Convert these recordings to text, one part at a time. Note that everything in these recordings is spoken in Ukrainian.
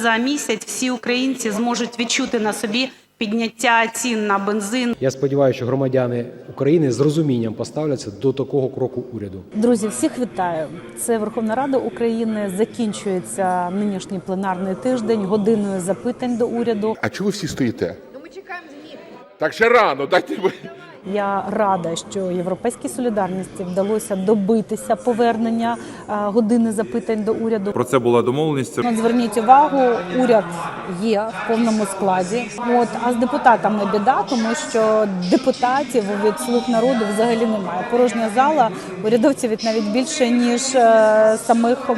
За місяць всі українці зможуть відчути на собі підняття цін на бензин. Я сподіваюся, що громадяни України з розумінням поставляться до такого кроку уряду. Друзі, всіх вітаю. Це Верховна Рада України. Закінчується нинішній пленарний тиждень годиною запитань до уряду. А чого ви всі стоїте? Ну ми чекаємо змін. Так ще рано, дайте ви. Я рада, що європейській солідарності вдалося добитися повернення е, години запитань до уряду. Про це була домовленість. От зверніть увагу, уряд є в повному складі. От а з депутатами біда, тому що депутатів від слуг народу взагалі немає. Порожня зала урядовців від навіть більше ніж е, самих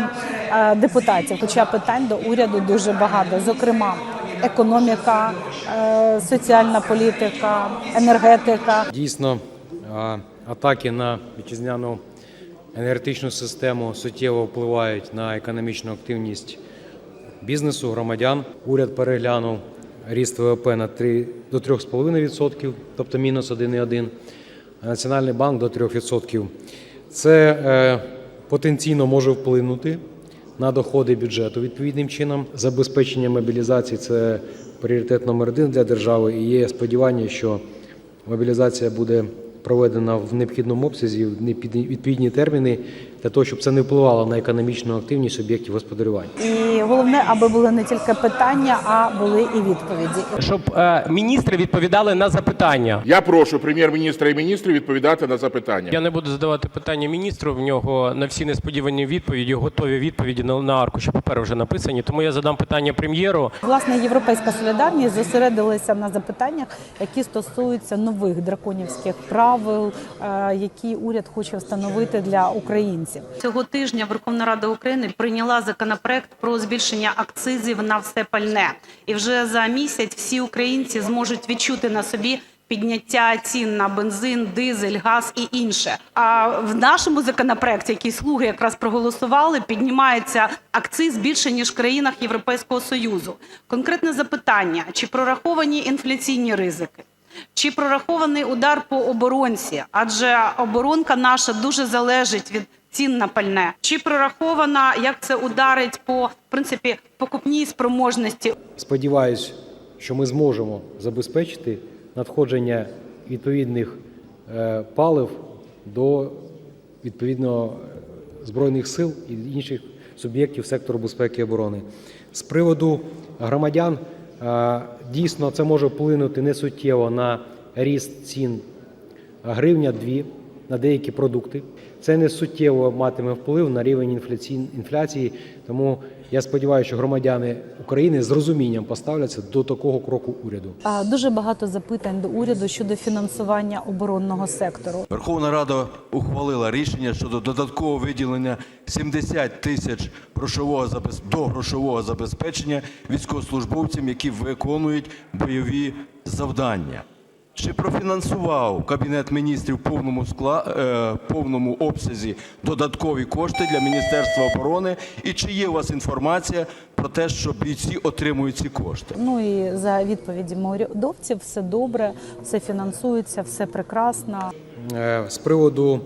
е, депутатів. Хоча питань до уряду дуже багато, зокрема. Економіка, е, соціальна політика, енергетика. Дійсно, атаки на вітчизняну енергетичну систему суттєво впливають на економічну активність бізнесу, громадян. Уряд переглянув ріст ВВП на 3, до 3,5%, тобто мінус 1,1%, а Національний банк до 3%. Це е, потенційно може вплинути на доходи бюджету відповідним чином. Забезпечення мобілізації це пріоритет номер один для держави. І є сподівання, що мобілізація буде проведена в необхідному обсязі, в відповідні терміни для того, щоб це не впливало на економічну активність суб'єктів господарювання. І головне, аби були не тільки питання, а були і відповіді. щоб е, міністри відповідали на запитання. Я прошу прем'єр-міністра і міністрів відповідати на запитання. Я не буду задавати питання міністру. В нього на всі несподівані відповіді, готові відповіді на, на аркуші паперу вже написані. Тому я задам питання прем'єру. Власне, європейська солідарність зосередилася на запитаннях, які стосуються нових драконівських правил, е, які уряд хоче встановити для українців. Цього тижня Верховна Рада України прийняла законопроект про збільшення акцизів на все пальне. І вже за місяць всі українці зможуть відчути на собі підняття цін на бензин, дизель, газ і інше. А в нашому законопроекті, який слуги якраз проголосували, піднімається акциз більше ніж в країнах Європейського союзу. Конкретне запитання: чи прораховані інфляційні ризики? Чи прорахований удар по оборонці? Адже оборонка наша дуже залежить від цін на пальне. Чи прорахована, як це ударить по в принципі покупній спроможності Сподіваюсь, що ми зможемо забезпечити надходження відповідних е, палив до відповідно збройних сил і інших суб'єктів сектору безпеки і оборони. З приводу громадян, дійсно це може вплинути несуттєво на ріст цін. Гривня 2 на деякі продукти. Це не суттєво матиме вплив на рівень інфляції. Тому я сподіваюся, що громадяни України з розумінням поставляться до такого кроку уряду. А, Дуже багато запитань до уряду щодо фінансування оборонного сектору. Верховна Рада ухвалила рішення щодо додаткового виділення 70 тисяч грошового до грошового забезпечення військовослужбовцям, які виконують бойові завдання. Чи профінансував Кабінет міністрів в повному е, повному обсязі додаткові кошти для Міністерства оборони? І чи є у вас інформація про те, що бійці отримують ці кошти? Ну і за відповідями урядовців все добре, все фінансується, все прекрасно. Е, З приводу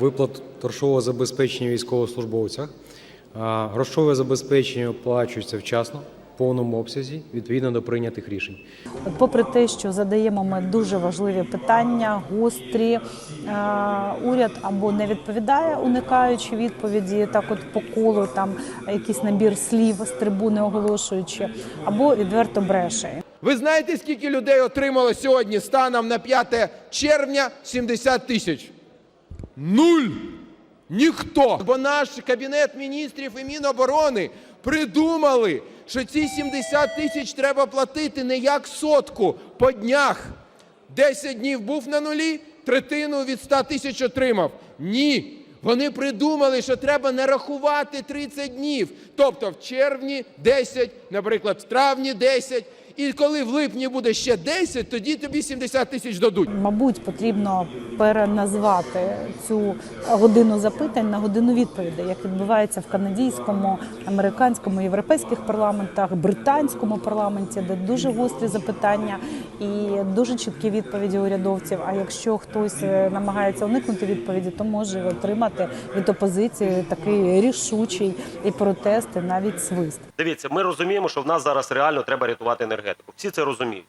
виплат грошового забезпечення військовослужбовцям, е, грошове забезпечення оплачується вчасно, повному обсязі, відповідно до прийнятих рішень. Попри те, що задаємо ми дуже важливі питання, гострі, е, уряд або не відповідає, уникаючи відповіді, так от по колу там якийсь набір слів з трибуни оголошуючи, або відверто бреше. Ви знаєте, скільки людей отримало сьогодні станом на 5 червня 70 тисяч? Нуль! Ніхто! Бо наш кабінет міністрів і Міноборони придумали, що ці 70 тисяч треба платити не як сотку по днях. 10 днів був на нулі, третину від 100 тисяч отримав. Ні. Вони придумали, що треба нарахувати 30 днів. Тобто в червні 10, наприклад, в травні 10 І коли в липні буде ще 10, тоді тобі 70 тисяч дадуть. Мабуть, потрібно переназвати цю годину запитань на годину відповідей, як відбувається в канадському, американському, європейських парламентах, британському парламенті, де дуже гострі запитання і дуже чіткі відповіді урядовців. А якщо хтось е, намагається уникнути відповіді, то може отримати від опозиції такий рішучий і протест, і навіть свист. Дивіться, ми розуміємо, що в нас зараз реально треба рятувати енергетику. Всі це розуміють.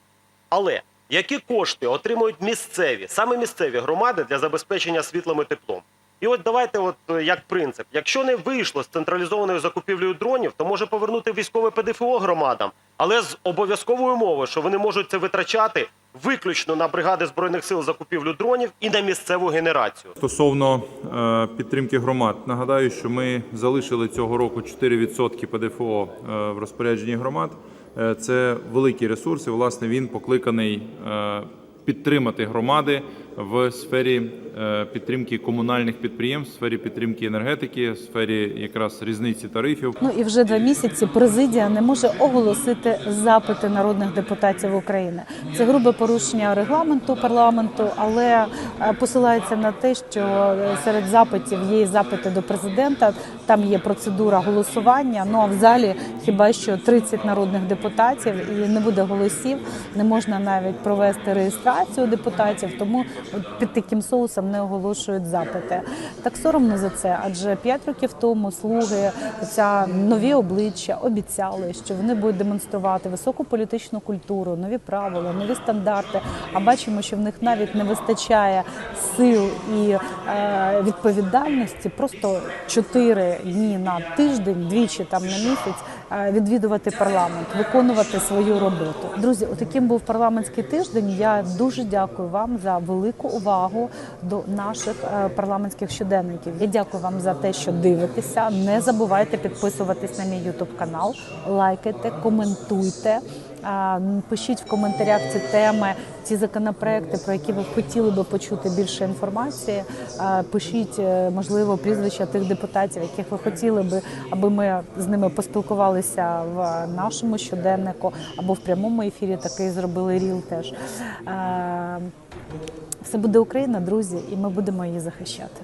Але які кошти отримують місцеві, саме місцеві громади для забезпечення світлом і теплом? І от давайте, от е, як принцип, якщо не вийшло з централізованою закупівлею дронів, то може повернути військове ПДФО громадам, але з обов'язковою умовою, що вони можуть це витрачати виключно на бригади збройних сил закупівлю дронів і на місцеву генерацію. Стосовно е, підтримки громад, нагадаю, що ми залишили цього року 4% ПДФО е, в розпорядженні громад. Е, Це великі ресурси. Власне, він покликаний е, підтримати громади в сфері е, підтримки комунальних підприємств, в сфері підтримки енергетики, в сфері якраз різниці тарифів. Ну і вже два місяці президія не може оголосити запити народних депутатів України. Це грубе порушення регламенту парламенту, але е, посилається на те, що серед запитів є і запити до президента. Там є процедура голосування. Ну а в залі хіба що 30 народних депутатів і не буде голосів, не можна навіть провести реєстрацію депутатів. Тому під таким соусом не оголошують запити. Так соромно за це, адже 5 років тому слуги, ця нові обличчя обіцяли, що вони будуть демонструвати високу політичну культуру, нові правила, нові стандарти. А бачимо, що в них навіть не вистачає сил і е, відповідальності. Просто 4 дні на тиждень, двічі там на місяць відвідувати парламент, виконувати свою роботу. Друзі, отаким був парламентський тиждень. Я дуже дякую вам за велику увагу до наших е, парламентських щоденників. Я дякую вам за те, що дивитеся. Не забувайте підписуватись на мій ютуб канал, лайкайте, коментуйте. Пишіть в коментарях ці теми, ці законопроекти, про які ви хотіли би почути більше інформації. Пишіть, е, можливо, прізвища тих депутатів, яких ви хотіли би, аби ми з ними поспілкувалися в нашому щоденнику або в прямому ефірі. Такий зробили ріл теж. Все буде Україна, друзі, і ми будемо її захищати.